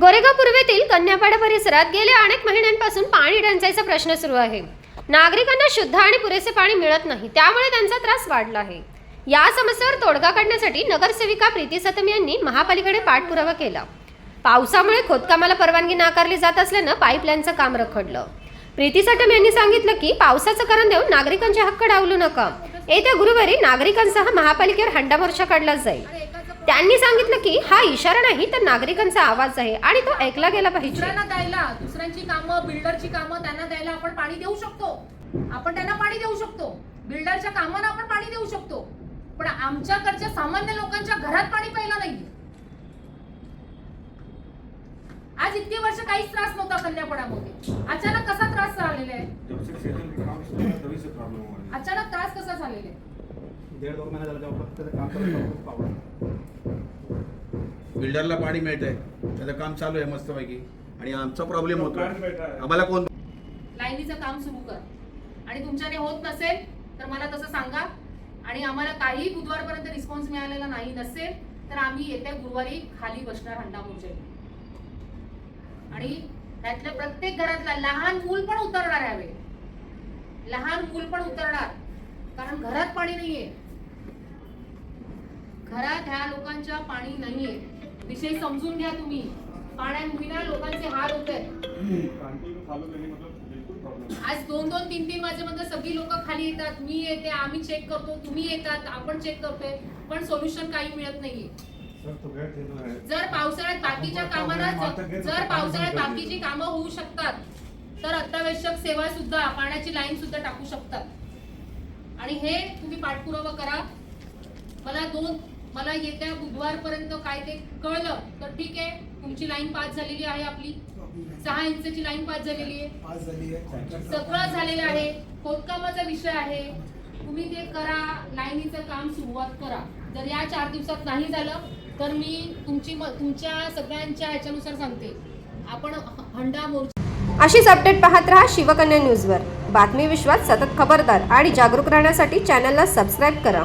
गोरेगाव पूर्वेतील कन्यापाडा परिसरात गेल्या अनेक महिन्यांपासून पाणी टंचाईचा प्रश्न सुरू आहे. नागरिकांना शुद्ध आणि पुरेसे पाणी मिळत नाही त्यामुळे त्यांचा त्रास वाढला आहे. या समस्येवर तोडगा काढण्यासाठी नगरसेविका प्रीती सतम यांनी महापालिकेकडे पाठपुरावा केला. पावसामुळे खोदकामाला परवानगी नाकारली जात असल्यानं पाईपलाईनचं काम रखडलं. प्रीती सटम यांनी सांगितलं की पावसाचं कारण देऊन नागरिकांचे हक्क डावलू नका. येत्या गुरुवारी नागरिकांसह महापालिकेवर हंडा मोर्चा काढला जाईल. त्यांनी सांगितलं की हा इशारा नाही तर नागरिकांचा आवाज आहे आणि तो ऐकला गेला पाहिजे. दुसऱ्यांना द्यायला दुसऱ्यांची कामं बिल्डरची कामं त्यांना द्यायला आपण पाणी देऊ शकतो. आपण त्यांना पाणी देऊ शकतो. बिल्डरच्या कामांना आपण पाणी देऊ शकतो. पण आमच्याकडच्या सामान्य लोकांच्या घरात पाणी प्यायला नाही आज इतके वर्ष काहीच त्रास नव्हता कन्यापडामध्ये अचानक कसा त्रास झालेला आहे? अचानक त्रास कसा झालेला आहे? बिल्डरला पाणी मिळतंय. त्याचं काम चालू आहे मस्तपैकी. आणि आमचा प्रॉब्लेम होतो। आम्हाला कोण लाईनीचं काम सुरू कर. आणि तुमच्याने होत नसेल तर मला तसं सांगा. आणि आम्हाला काही बुधवारपर्यंत रिस्पॉन्स मिळालेला नाही नसेल तर आम्ही येत्या गुरुवारी खाली बसणार हंडा मोर्चे आणि त्यातल्या प्रत्येक घरातला लहान मूल पण उतरणार यावे लहान मूल पण उतरणार. कारण घरात पाणी नाहीये. घरात ह्या लोकांच्या पाणी नाहीये. विषय समजून घ्या तुम्ही. पाण्याविना लोकांचे हाल होत. आहेत आज दोन दोन तीन तीन वाजेपर्यंत सगळी लोक खाली येतात. मी येते आम्ही चेक करतो तुम्ही येतात आपण चेक करतोय. पण सोल्युशन काही मिळत नाहीये. जर पावसाळ्यात बाकीच्या कामाला जर पावसाळ्यात बाकीची कामं होऊ शकतात तर अत्यावश्यक सेवा सुद्धा पाण्याची लाईन सुद्धा टाकू शकतात. आणि हे तुम्ही पाठपुरावा करा. मला दोन मला येत्या बुधवारपर्यंत काय ते कळलं तर ठीक आहे. तुमची लाईन पास झालेली आहे आपली. सहा इंचची लाईन पास झालेली आहे. पास झाली आहे. सगळं झालेलं आहे. खोदकामाचा विषय आहे. तुम्ही ते करा लाईनीचं काम सुरुवात करा. जर या चार दिवसात नाही झालं तर मी तुमची तुमच्या सगळ्यांच्या ह्याच्यानुसार सांगते. आपण हंडा मोर्चा अशीच अपडेट पाहत रहा शिवकन्या न्यूजवर बातमी विश्वात सतत खबरदार आणि जागरूक राहण्यासाठी चॅनलला सबस्क्राईब करा.